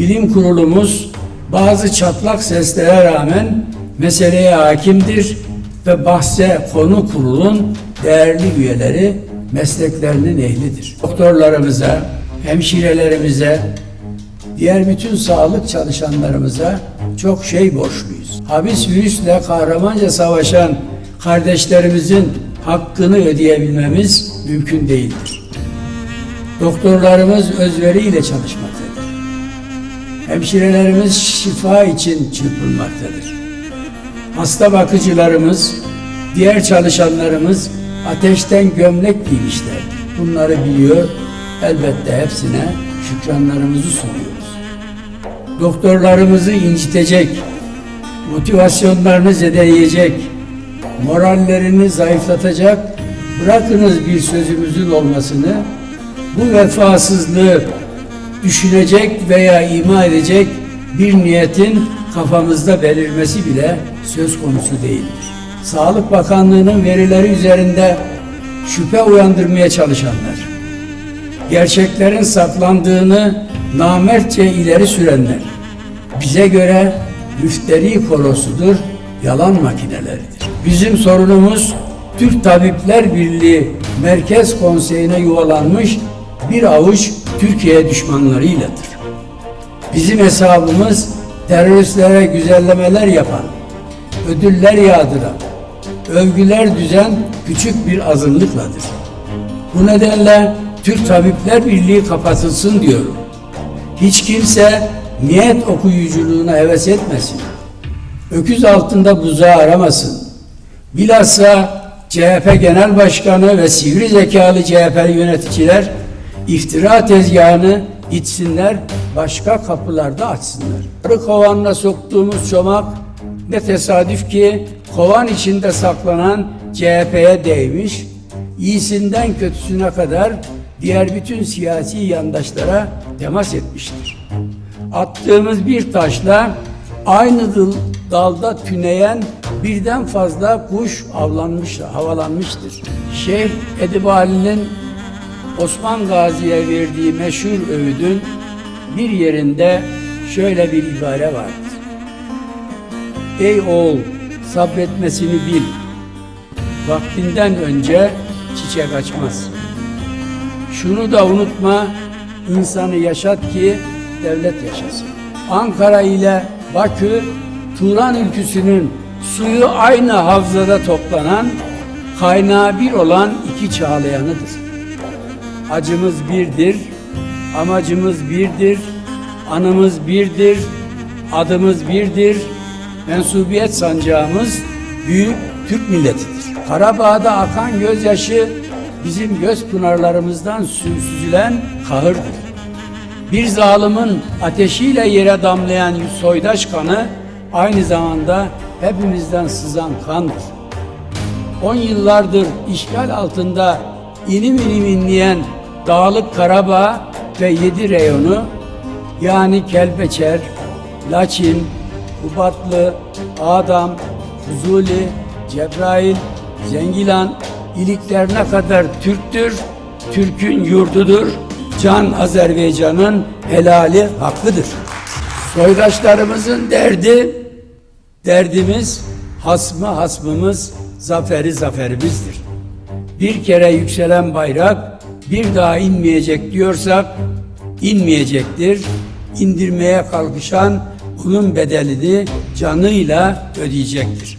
Bilim kurulumuz bazı çatlak seslere rağmen meseleye hakimdir ve bahse konu kurulun değerli üyeleri mesleklerinin ehlidir. Doktorlarımıza, hemşirelerimize, diğer bütün sağlık çalışanlarımıza çok şey borçluyuz. Habis virüsle kahramanca savaşan kardeşlerimizin hakkını ödeyebilmemiz mümkün değildir. Doktorlarımız özveriyle çalışmaktadır. Hemşirelerimiz şifa için çırpınmaktadır. Hasta bakıcılarımız, diğer çalışanlarımız ateşten gömlek giymişler. Bunları biliyor, elbette hepsine şükranlarımızı sunuyoruz. Doktorlarımızı incitecek, motivasyonlarını zedeleyecek, morallerini zayıflatacak, bırakınız bir sözümüzün olmasını, bu vefasızlığı düşünecek veya ima edecek bir niyetin kafamızda belirmesi bile söz konusu değildir. Sağlık Bakanlığı'nın verileri üzerinde şüphe uyandırmaya çalışanlar, gerçeklerin saklandığını namertçe ileri sürenler, bize göre müfteri korosudur, yalan makineleridir. Bizim sorunumuz Türk Tabipler Birliği Merkez Konseyi'ne yuvalanmış bir avuç Türkiye düşmanlarıyladır. Bizim hesabımız teröristlere güzellemeler yapan, ödüller yağdıran, övgüler düzen küçük bir azınlıkladır. Bu nedenle Türk Tabipler Birliği kapatılsın diyorum. Hiç kimse niyet okuyuculuğuna heves etmesin. Öküz altında buzağı aramasın. Bilhassa CHP Genel Başkanı ve sivri zekalı CHP yöneticiler iftira tezgahını itsinler, başka kapılarda açsınlar. Arı kovanına soktuğumuz çomak ne tesadüf ki kovan içinde saklanan CHP'ye değmiş, iyisinden kötüsüne kadar diğer bütün siyasi yandaşlara temas etmiştir. Attığımız bir taşla aynı dal- dalda tüneyen birden fazla kuş avlanmış, havalanmıştır. Şeyh Edibali'nin Osman Gazi'ye verdiği meşhur öğüdün bir yerinde şöyle bir ibare vardır. Ey oğul sabretmesini bil. Vaktinden önce çiçek açmaz. Şunu da unutma, insanı yaşat ki devlet yaşasın. Ankara ile Bakü, Turan ülküsünün suyu aynı havzada toplanan, kaynağı bir olan iki çağlayanıdır. Acımız birdir, amacımız birdir, anımız birdir, adımız birdir, mensubiyet sancağımız büyük Türk milletidir. Karabağ'da akan gözyaşı bizim göz pınarlarımızdan sü- süzülen kahırdır. Bir zalimin ateşiyle yere damlayan soydaş kanı aynı zamanda hepimizden sızan kandır. On yıllardır işgal altında inim inim inleyen Dağlık Karabağ ve yedi reyonu yani Kelbeçer, Laçin, Kubatlı, Adam, Fuzuli, Cebrail, Zengilan iliklerine kadar Türktür, Türk'ün yurdudur, can Azerbaycan'ın helali hakkıdır. Soydaşlarımızın derdi, derdimiz, hasmı hasmımız, zaferi zaferimizdir. Bir kere yükselen bayrak bir daha inmeyecek diyorsak inmeyecektir. İndirmeye kalkışan bunun bedelini canıyla ödeyecektir.